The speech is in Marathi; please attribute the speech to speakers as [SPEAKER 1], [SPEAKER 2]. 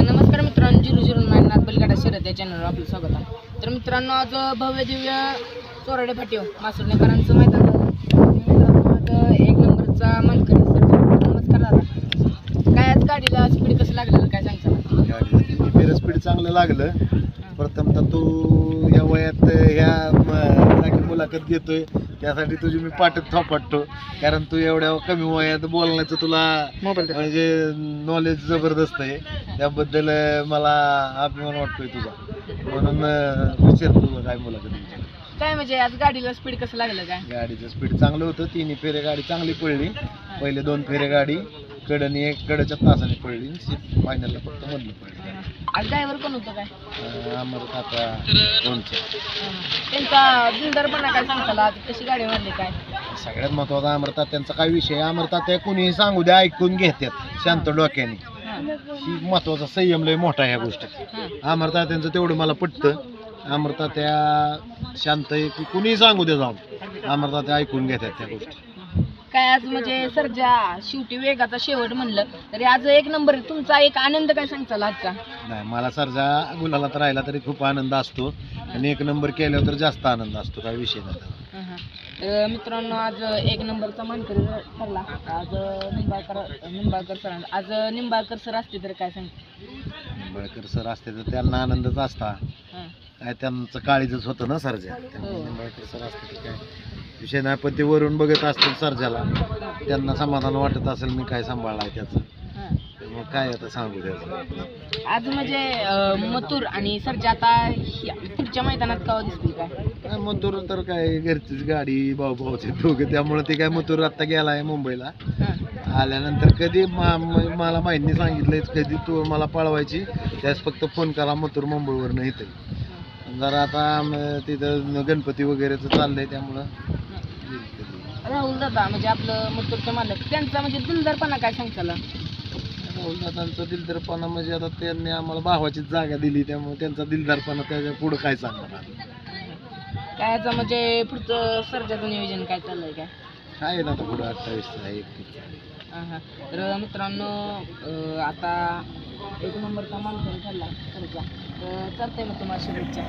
[SPEAKER 1] नमस्कार मित्रांनो झिरो झिरो नाईन नाथ बैलगाडा शर्यत या चॅनलवर आपलं स्वागत आहे. तर मित्रांनो आज भव्य दिव्य चोराडे फाटीव मासुरनेकरांचं मैदान. झालं. एक नंबरचा मानकरी सर नमस्कार दादा. काय आज गाडीला स्पीड कसं लागलं काय सांगता?
[SPEAKER 2] गाडी स्पीड चांगलं लागलं. प्रथमतः तू या वयात ह्या जागी मुलाखत घेतोय. त्यासाठी तुझी मी पाठत थोपटतो. कारण तू एवढ्या कमी वयात बोलण्याचं तुला म्हणजे नॉलेज जबरदस्त आहे. त्याबद्दल मला अभिमान वाटतोय तुझा. म्हणून अं, विचारतो तुला काय मुलाखत विचार.
[SPEAKER 1] काय म्हणजे आज गाडीला स्पीड कसं लागलं काय?
[SPEAKER 2] गाडीचं स्पीड चांगलं होतं. तिन्ही फेरे गाडी चांगली पडली. पहिले दोन फेरे गाडी कडनी एक कडच्या तासाने पडली फायनलला फक्त मधली पडली
[SPEAKER 1] आज ड्रायव्हर कोण होतं काय?
[SPEAKER 2] आम्हाला दोनचे
[SPEAKER 1] त्यांचा दिलदारपणा काय सांगताल आज? कशी गाडी मारली काय?
[SPEAKER 2] सगळ्यात महत्त्वाचा अमरतात त्यांचा काय विषय? अमरतात त्या कुणीही सांगू द्या ऐकून घेतात शांत डोक्याने.
[SPEAKER 1] हां
[SPEAKER 2] ही महत्त्वाचा संयम लय मोठा ह्या गोष्टीत.
[SPEAKER 1] हां.
[SPEAKER 2] अमरता त्यांचं तेवढं मला पटतं. अमरता त्या शांत आहे की कुणीही सांगू द्या जाऊन. अमरता त्या ऐकून घेतात त्या गोष्टी.
[SPEAKER 1] काय आज म्हणजे सरजा शेवटी वेगाचा शेवट म्हणलं. तरी आज एक नंबर तुमचा एक आनंद काय सांगताल आजचा?
[SPEAKER 2] नाही मला सरजा गुलालात राहिला तरी खूप आनंद असतो. आणि एक नंबर केल्यावर तर जास्त आनंद असतो. काय विषय नाही.
[SPEAKER 1] तर मित्रांनो आज एक नंबरचा मानकरी ठरला. आज निंबाळकर निंबाळकर सर आज निंबाळकर सर असते तर काय सांगते
[SPEAKER 2] निंबाळकर सर असते तर त्यांना आनंदच असता.
[SPEAKER 1] हां.
[SPEAKER 2] काय त्यांचं काळीजच होतं ना सरजा.
[SPEAKER 1] हो.
[SPEAKER 2] निंबाळकर सर असते तर काय? विषय नाही पण ते वरून बघत असतील सरजाला त्यांना समाधान वाटत असेल मी काय सांभाळलाय त्याचं. मग काय आता सांगू त्याचं?
[SPEAKER 1] आज म्हणजे अं, मथुर आणि सरजा आता पुढच्या मैदानात का दिसतील काय?
[SPEAKER 2] काय मथुर तर काय घरचीच गाडी भाऊ भाऊचे दोघे त्यामुळे ते काय मथुर आत्ता गेलाय मुंबईला.
[SPEAKER 1] हां.
[SPEAKER 2] आल्यानंतर कधी मा- म- मला माहिती सांगितलंय कधी तू मला पळवायची. त्यास फक्त फोन करा मथुर मुंबईवरनं येते जरा आता म- तिथं गणपती वगैरेचं चाललंय त्यामुळं.
[SPEAKER 1] राहुल दादा म्हणजे आपलं मथुरचे मालक त्यांचा म्हणजे दिलदारपणा काय सांगताल
[SPEAKER 2] राहुल दादांचा दिलदारपणा म्हणजे आता त्यांनी आम्हाला भावाचीच जागा दिली त्यामुळे त्यांचा दिलदारपणा त्याच्या पुढं काय सांगणार
[SPEAKER 1] काय याचं म्हणजे पुढचं सरजाचं नियोजन काय चाललंय काय?
[SPEAKER 2] आहे ना आता पुढं अठ्ठावीस आहे एकतीस
[SPEAKER 1] हा हा तर मित्रांनो अं, आता एक नंबरचा मानकरी ठरला सरजा. तर चालतंय मग तुम्हाला शुभेच्छा.